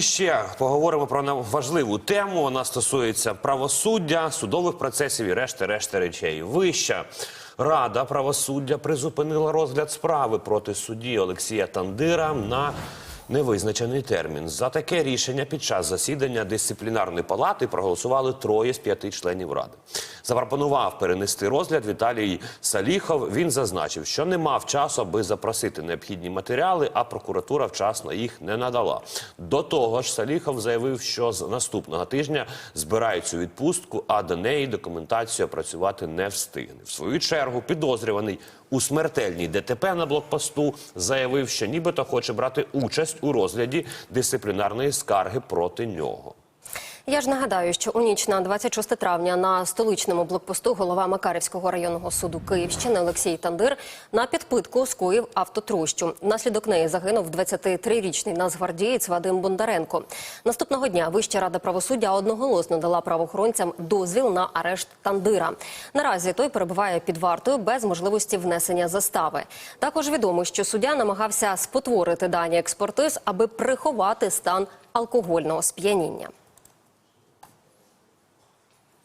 Ще поговоримо про важливу тему. Вона стосується правосуддя, судових процесів і решти решти речей. Вища рада правосуддя призупинила розгляд справи проти судді Олексія Тандира на невизначений термін. За таке рішення під час засідання дисциплінарної палати проголосували троє з п'яти членів ради. Запропонував перенести розгляд Віталій Саліхов. Він зазначив, що не мав часу, аби запросити необхідні матеріали, а прокуратура вчасно їх не надала. До того ж, Саліхов заявив, що з наступного тижня збирають цю відпустку, а до неї документацію опрацювати не встигне. В свою чергу підозрюваний у смертельній ДТП на блокпосту заявив, що нібито хоче брати участь у розгляді дисциплінарної скарги проти нього. Я ж нагадаю, що у ніч на 26 травня на столичному блокпосту голова Макарівського районного суду Київщини Олексій Тандир на підпитку скоїв автотрощу. Внаслідок неї загинув 23-річний нацгвардієць Вадим Бондаренко. Наступного дня Вища рада правосуддя одноголосно дала правоохоронцям дозвіл на арешт Тандира. Наразі той перебуває під вартою без можливості внесення застави. Також відомо, що суддя намагався спотворити дані експертиз, аби приховати стан алкогольного сп'яніння.